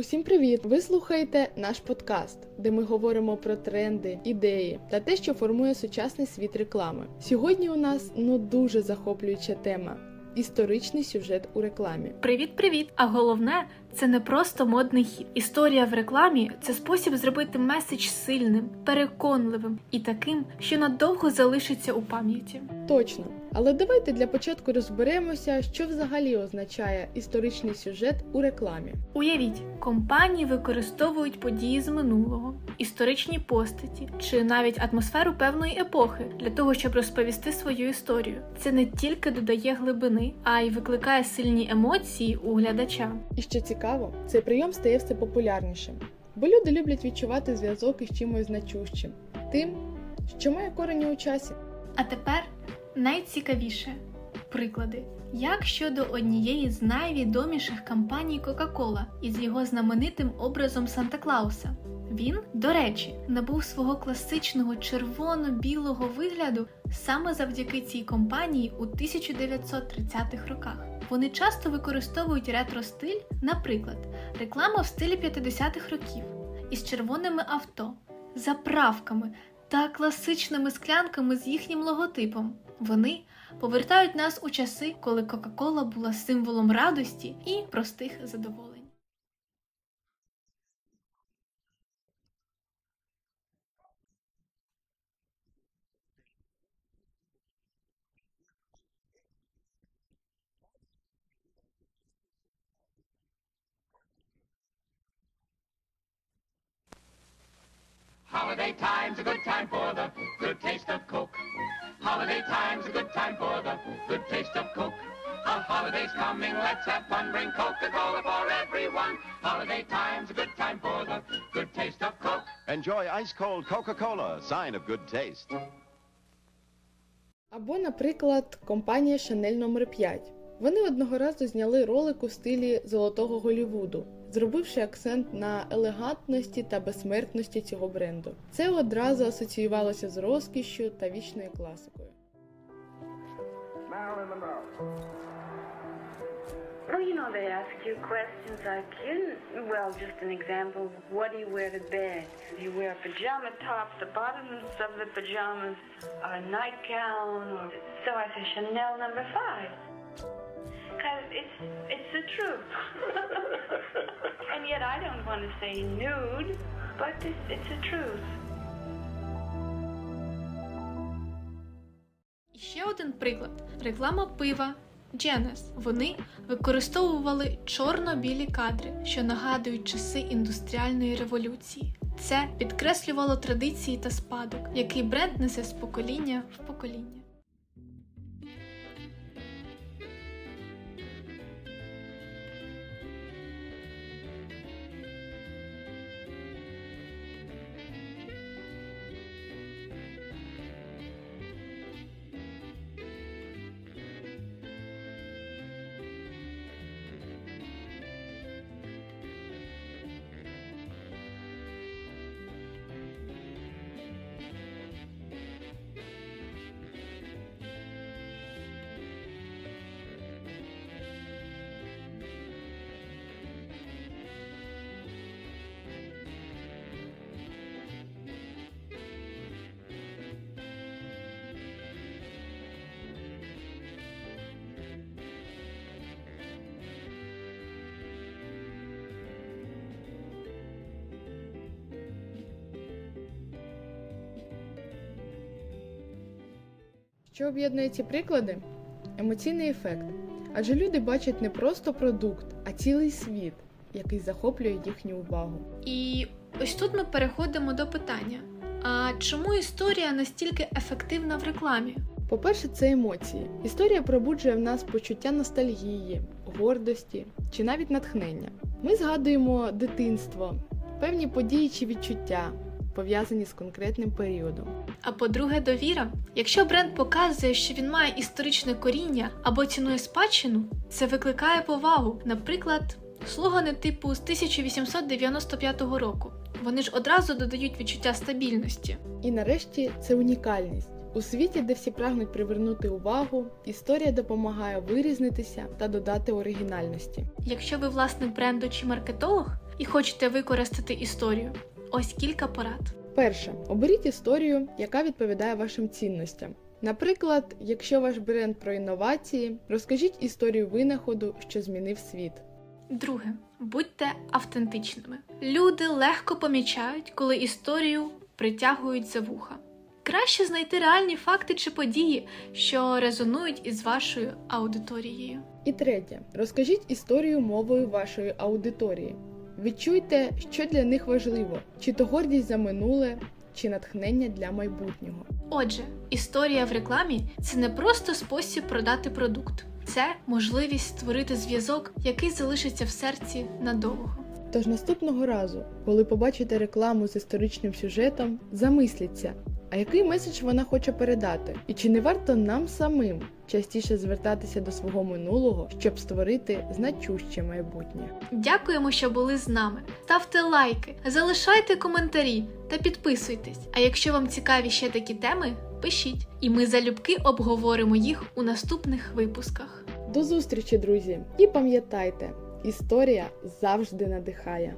Усім привіт! Ви слухаєте наш подкаст, де ми говоримо про тренди, ідеї та те, що формує сучасний світ реклами. Сьогодні у нас ну дуже захоплююча тема історичний сюжет у рекламі. Привіт, привіт! А головне, це не просто модний хід. Історія в рекламі це спосіб зробити меседж сильним, переконливим і таким, що надовго залишиться у пам'яті. Точно. Але давайте для початку розберемося, що взагалі означає історичний сюжет у рекламі. Уявіть, компанії використовують події з минулого, історичні постаті чи навіть атмосферу певної епохи для того, щоб розповісти свою історію. Це не тільки додає глибини, а й викликає сильні емоції у глядача. І що цікаво, цей прийом стає все популярнішим, бо люди люблять відчувати зв'язок із чимось значущим, тим, що має корені у часі. А тепер найцікавіше приклади. Як щодо однієї з найвідоміших кампаній Coca-Cola із його знаменитим образом Санта Клауса. Він, до речі, набув свого класичного червоно-білого вигляду саме завдяки цій компанії у 1930-х роках. Вони часто використовують ретро-стиль, наприклад, реклама в стилі 50-х років із червоними авто, заправками та класичними склянками з їхнім логотипом. Вони повертають нас у часи, коли Кока-Кола була символом радості і простих задоволень. Holiday time's a good time for the good taste of Coke. Holiday time's a good time for the good taste of Coke. A holiday's coming, let's have fun, bring Coca-Cola for everyone. Holiday time's a good time for the good taste of Coke. Enjoy ice-cold Coca-Cola, a sign of good taste. Або, наприклад, компанія Chanel номер 5 Вони одного разу зняли ролик у стилі золотого Голлівуду, зробивши акцент на елегантності та безсмертності цього бренду. Це одразу асоціювалося з розкішшю та вічною класикою. Well, you know, they ask you questions like, you, well, just an example, what do you wear to bed? Do you wear a pajama top, the bottoms of the pajamas, are a nightgown, or... So I say Chanel number five. Because it's, it's the truth. and yet I don't want to say nude, but it's, it's the truth. Ще один приклад: реклама пива. Genesis. Вони використовували чорно-білі кадри, що нагадують часи індустріальної революції. Це підкреслювало традиції та спадок, який бренд несе з покоління в покоління. Що об'єднує ці приклади? Емоційний ефект. Адже люди бачать не просто продукт, а цілий світ, який захоплює їхню увагу. І ось тут ми переходимо до питання: а чому історія настільки ефективна в рекламі? По-перше, це емоції. Історія пробуджує в нас почуття ностальгії, гордості чи навіть натхнення. Ми згадуємо дитинство, певні події чи відчуття, пов'язані з конкретним періодом. А по-друге, довіра. Якщо бренд показує, що він має історичне коріння або цінує спадщину, це викликає повагу. Наприклад, слогани типу з 1895 року. Вони ж одразу додають відчуття стабільності. І нарешті це унікальність. У світі, де всі прагнуть привернути увагу, історія допомагає вирізнитися та додати оригінальності. Якщо ви власник бренду чи маркетолог, і хочете використати історію. Ось кілька порад. Перше, оберіть історію, яка відповідає вашим цінностям. Наприклад, якщо ваш бренд про інновації, розкажіть історію винаходу, що змінив світ. Друге, будьте автентичними. Люди легко помічають, коли історію притягують за вуха. Краще знайти реальні факти чи події, що резонують із вашою аудиторією. І третє, розкажіть історію мовою вашої аудиторії. Відчуйте, що для них важливо, чи то гордість за минуле, чи натхнення для майбутнього. Отже, історія в рекламі це не просто спосіб продати продукт, це можливість створити зв'язок, який залишиться в серці надовго. Тож наступного разу, коли побачите рекламу з історичним сюжетом, замисліться, а який меседж вона хоче передати, і чи не варто нам самим частіше звертатися до свого минулого, щоб створити значуще майбутнє. Дякуємо, що були з нами. Ставте лайки, залишайте коментарі та підписуйтесь. А якщо вам цікаві ще такі теми, пишіть, і ми залюбки обговоримо їх у наступних випусках. До зустрічі, друзі! І пам'ятайте, історія завжди надихає.